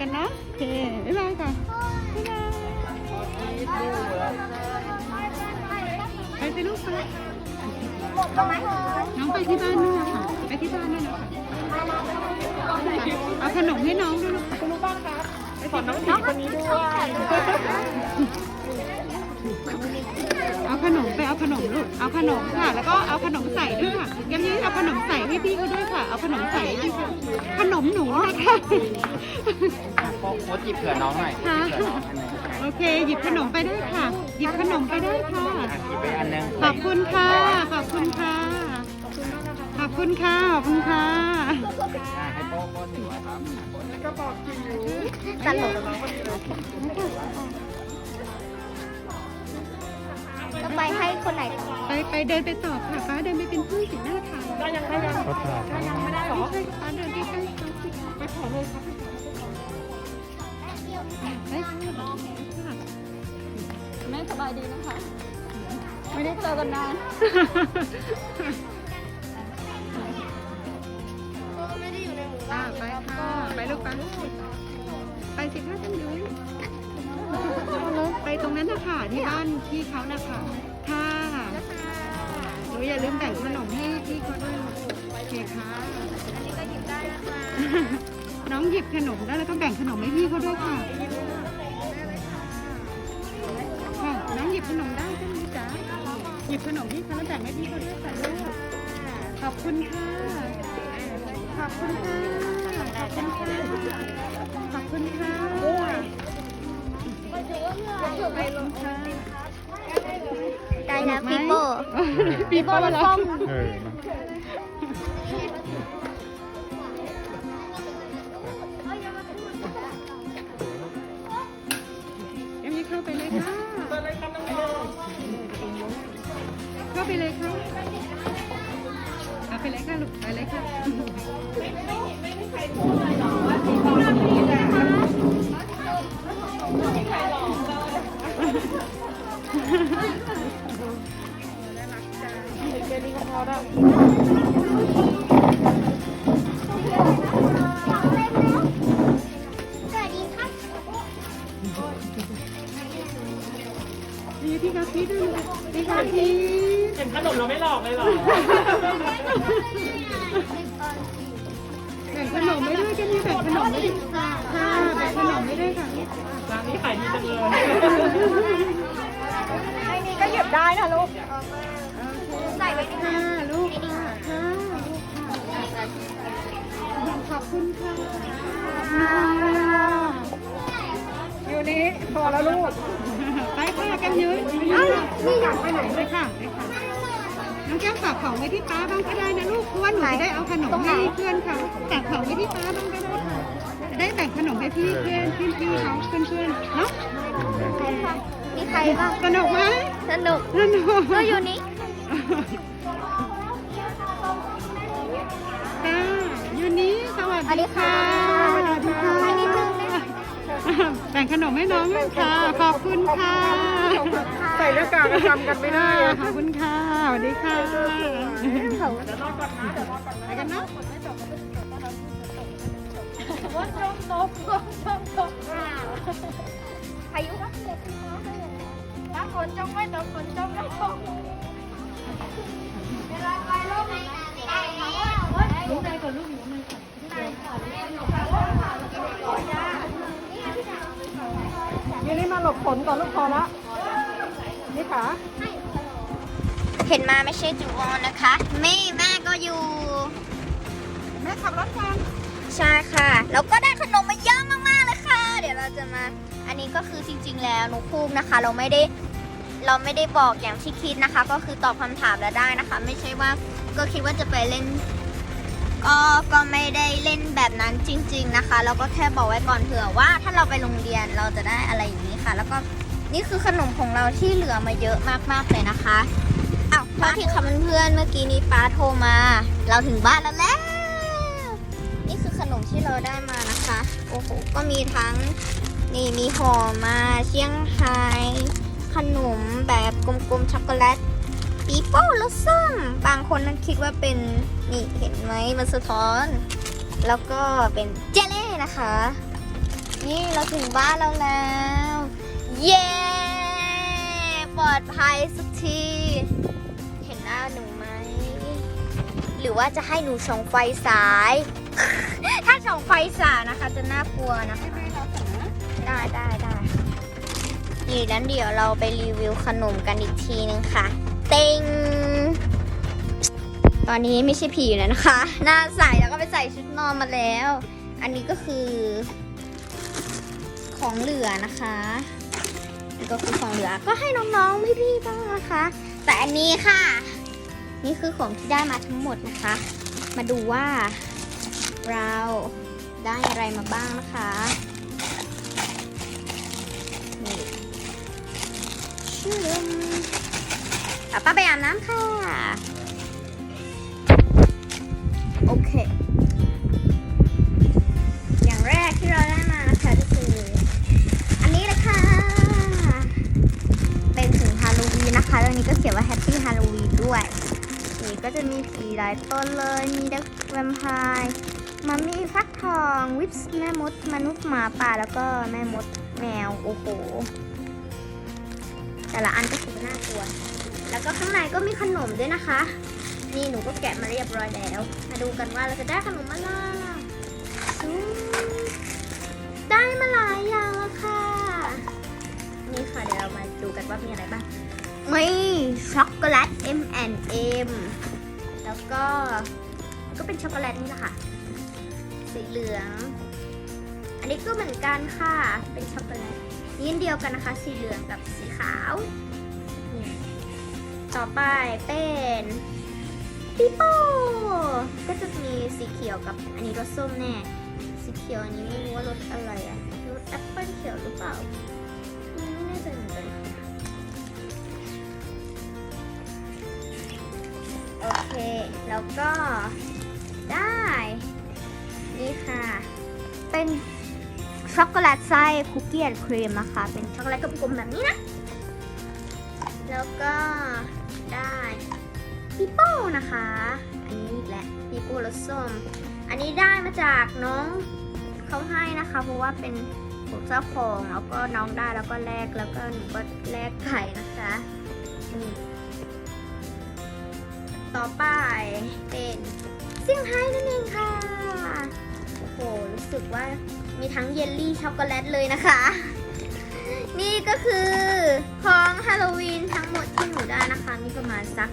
กันเนาะโอเคบ๊ายบายค่ะบ๊ายบายไปสิลูกไปน้องไปที่บ้านนู่นนะคะไปที่บ้านนั่นนะคะเอาขนมให้น้องด้วยลูกคุณรู้บ้างครับขอน้องผีคนนี้ด้วย เอาขนมไปเอาขนมลูก เอาขนมค่ะ แล้วก็เอาขนมใส่ด้วยค่ะย้ำยืเอาขนมใส่ให้พี่เขาด้วยค่ะ เอาขนมใส่ให้พี่เขาขนมหนูนะคะโค้ดจิบเผื่อน้องหน่อยค่ะเผื่อน้องอันหนึงโอเค หยิบขนมไปได้ค่ะ หยิบขนมไปได้ค่ะอะจิบไปอันหนึงขอบคุณค่ะ ขอบคุณค่ะ ขอบคุณค่ะ ขอบคุณค่ะอะให้โป้โป้หนึ่งร้อยครับกระบอกจิ๋วตลกก็ ไปไปเดินไปตอบค่ะป้าเดินไปเป็นผู้สิหน้าทางได้ยังได้ยังเขาถ่ายได้ยังไม่ได้หรอไม่ใช่ป้าเดินใกล้ๆเขาสิไปขอเลยครับไปค่ะแม่สบายดีนะคะ ไม่ได้เจอกันนานอ่าไปค่ะไปลูกไปไปสิคะท่านยุ้ยไปตรงนั้นนะคะที่บ้านพี่เขานะคะ อย่าลืมแบ่งขนมให้พี่เขาด้วยโอเคค่ะน้องหยิบขนมได้แล้วก็แบ่งขนมให้พี่เขาด้วยค่ะค่ะน้องหยิบขนมได้ใช่ไหมจ๊ะหยิบขนมพี่เขาแล้วแบ่งให้พี่เขาด้วยค่ะลูกขอบคุณค่ะขอบคุณค่ะ ปีโป้ปีโป้แล้วส้มเออยังไม่เข้าไปเลยค่ะเปิดเลยครับน้องโยเข้าไปเลยค่ะเอาไปเลยค่ะลูกไปเลยค่ะแค่นี้ก็พอแล้วสวัสดีพี่กะทิด้วยพี่กะทิเห็นขนมเราไม่หลอกเลยหรอแบ่งขนมไม่ด้วยก็มีแบ่งขนมไม่ด้วยค่ะแบ่งขนมไม่ด้วยค่ะร้านนี้ขายดีจังเลยไอ้นี่ก็หยิบได้นะลูก ใส่ไว้ในค่ะลูกค่ะค่ะลูกค่ะขอบคุณค่ะอยู่นี้พอแล้วลูก ไปค่ะกันยุ้ยนี่อยากไปไหนไปค่ะไปค่ะน้องแก้วฝากของไว้ที่ป้าบ้างก็ได้นะลูกเพราะว่าหนูจะได้เอาขนมให้เพื่อนเขาฝากของไว้ที่ป้าบ้างก็ได้ค่ะจะได้แบ่งขนมให้พี่เพื่อนพี่พี่เขาเพื่อนเพื่อนๆเนาะมีใครบ้างสนุกไหมสนุกสนุกก็อยู่นี้ ค่ะยูนี้สวัสดีค่ะสวัสดีค่ะไปนิดนึงนะแบ่งขนมให้น้องด้วยค่ะ ขอบคุณค่ะ ใส่หน้ากากก็จำกันไม่ได้อะขอบคุณค่ะสวัสดีค่ะเดี๋ยวรอก่อนนะเดี๋ยวรอก่อนไปกันเนาะพายุถ้าฝนจงไม่ตกฝนจงไม่ตกเวลาไปโลกไหนได้แล้วรู้ใจก่อนลูกหนูเลยค่ะ ยูนี่มาหลบฝนก่อนลูกพอละนี่ขาเห็นมาไม่ใช่จูวอนนะคะแม่แม่ก็อยู่ แม่ขับรถกันใช่ค่ะ แล้วก็ได้ขนมมาเยอะมากๆเลยค่ะ เดี๋ยวเราจะมา อันนี้ก็คือจริง ๆ แล้วนูคูมนะคะ เราไม่ได้ เราไม่ได้บอกอย่างที่คิดนะคะ ก็คือตอบคำถามแล้วได้นะคะ ไม่ใช่ว่าก็คิดว่าจะไปเล่น ก็ก็ไม่ได้เล่นแบบนั้นจริง ๆนะคะ เราก็แค่บอกไว้ก่อนเผื่อว่า ถ้าเราไปโรงเรียนเราจะได้อะไรอย่างนี้ค่ะ แล้วก็นี่คือขนมของเราที่เหลือมาเยอะมากๆเลยนะคะอ้าวโทษทีค่เพื่อนเมื่อกี้นี้ป้าโทรมา เราถึงบ้านแล้วแล้วนี่คือขนมที่เราได้มานะคะ โอ้โห ก็มีทั้งนี่มีห่อมาเชียงไฮ้ ขนมแบบกลมๆช็อกโกแลตปีโป้รสส้มบางคนนั้นคิดว่าเป็นนี่เห็นไหมมันสะท้อน แล้วก็เป็นเจลเล่นะคะ นี่เราถึงบ้านเราแล้ว เย้ปลอดภัยสักทีเห็นหน้าหนูไหมหรือว่าจะให้หนูส่องไฟสาย ถ้าส่องไฟสายนะคะจะน่ากลัวนะคะได้ได้ได้ นี่นั้นเดี๋ยวเราไปรีวิวขนมกันอีกทีนึงค่ะ เต็ง ตอนนี้ไม่ใช่ผีแล้วนะคะ หน้าใสแล้วก็ไปใส่ชุดนอนมาแล้ว อันนี้ก็คือ ของเหลือนะคะนี่ก็คือของเหลือก็ให้น้องๆพี่ๆบ้างนะคะ แต่อันนี้ค่ะ นี่คือของที่ได้มาทั้งหมดนะคะ มาดูว่าเราได้อะไรมาบ้างนะคะ ชื่อป้าป้าไปอาบน้ำค่ะ โอเค อย่างแรกที่เราได้มานะคะก็คือ อันนี้เลยค่ะ เป็นถุงฮาโลวีนนะคะแล้วนี้ก็เขียนว่าแฮปปี้ฮาโลวีนด้วย นี่ก็จะมีผีหลายต้นเลย มีเด็กแวมไพร์มามีฟักทอง วิปส์แม่มด มนุษย์หมาป่าแล้วก็แม่มดแมว โอ้โห แต่ละอันก็คือน่ากลัว แล้วก็ข้างในก็มีขนมด้วยนะคะ นี่หนูก็แกะมาเรียบร้อยแล้ว มาดูกันว่าเราจะได้ขนมอะไรได้มาหลายอย่างแล้วค่ะ นี่ค่ะเดี๋ยวเรามาดูกันว่ามีอะไรบ้างมีช็อกโกแลต M&M แล้วก็ก็เป็นช็อกโกแลตนี่แหละค่ะ สีเหลือง อันนี้ก็เหมือนกันค่ะ เป็นช็อกโกแลต นี่อันเดียวกันนะคะ สีเหลืองกับสีขาวนี่ต่อไปเป็นปิโป้ก็จะมีสีเขียวกับอันนี้รสส้มแน่ สีเขียวอันนี้ไม่รู้ว่ารสอะไรอะรสแอปเปิ้ลเขียวหรือเปล่า ไม่แน่ใจเหมือนกันโอเค แล้วก็ได้ นี่ค่ะ เป็น ช็อกโกแลตไส้คุกกี้แอนด์ครีมนะคะ เป็นช็อกโกแลตกลมๆแบบนี้นะ แล้วก็ได้ปิโป้นะคะ อันนี้อีกแหละปิโป้รสส้ม อันนี้ได้มาจากน้องเขาให้นะคะ เพราะว่าเป็นของเจ้าของแล้วก็น้องได้แล้วก็แลกแล้วก็หนูก็แลกไข่นะคะนี่ต่อไปเป็นเซี่ยงไฮ้นั่นเองค่ะ โอ้โหรู้สึกว่า มีทั้งเยลลี่ช็อกโกแลตเลยนะคะ นี่ก็คือของฮาโลวีนทั้งหมดที่หนูได้นะคะ มีประมาณสัก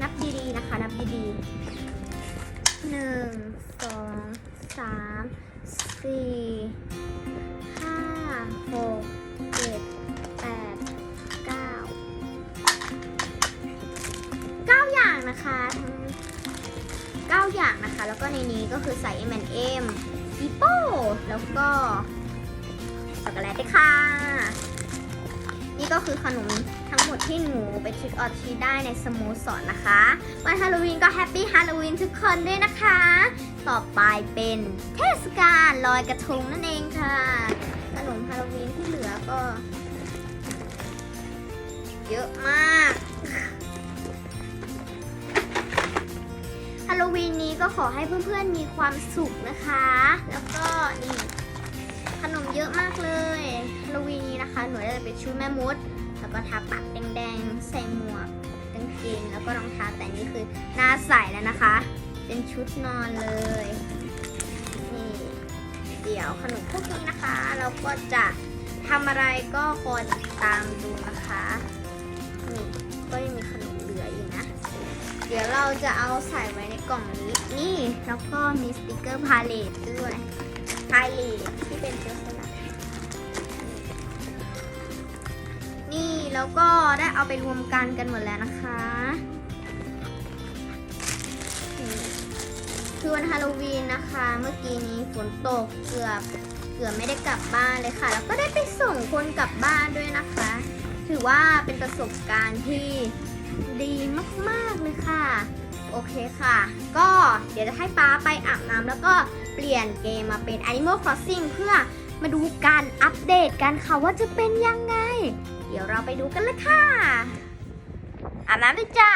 นับดีๆนะคะ นับดีๆหนึ่งสองสามสี่ อย่างนะคะ แล้วก็ในนี้ก็คือใส่ M&M ปีโป้แล้วก็ช็อกโกแลตด้วยค่ะ นี่ก็คือขนมทั้งหมดที่หนูไปทริกออทรีได้ในสโมสรนะคะ วันฮาโลวีนก็แฮปปี้ฮาโลวีนทุกคนด้วยนะคะ ต่อไปเป็นเทศกาลลอยกระทงนั่นเองค่ะ ขนมฮาโลวีนที่เหลือก็ เยอะมาก ฮาโลวีนนี้ก็ขอให้เพื่อนๆมีความสุขนะคะ แล้วก็นี่ขนมเยอะมากเลยฮาโลวีนนี้นะคะ หนูจะเป็นชุดแม่มด แล้วก็ทาปากแดงๆ ใส่หมวกกางเกงแล้วก็รองเท้าแต่นี่คือหน้าใสแล้วนะคะ เป็นชุดนอนเลยนี่เดี๋ยวขนมพวกนี้นะคะ เราก็จะทำอะไรก็คอยติดตามดูนะคะนี่ก็ยังมีขนม เดี๋ยวเราจะเอาใส่ไว้ในกล่องนี้นี่แล้วก็มีสติกเกอร์พาเลตด้วยพาเลตที่เป็นเชื้อสลัดนี่แล้วก็ได้เอาไปรวมกันกันหมดแล้วนะคะคือวันฮาโลวีนนะคะ เมื่อกี้นี้ฝนตกเกือบเกือบไม่ได้กลับบ้านเลยค่ะ แล้วก็ได้ไปส่งคนกลับบ้านด้วยนะคะ ถือว่าเป็นประสบการณ์ที่ ดีมากๆเลยค่ะ โอเคค่ะ ก็เดี๋ยวจะให้ป้าไปอาบน้ำแล้วก็เปลี่ยนเกมมาเป็น Animal Crossing เพื่อมาดูการอัปเดตกันค่ะว่าจะเป็นยังไง เดี๋ยวเราไปดูกันเลยค่ะอาบน้ำเลยจ้า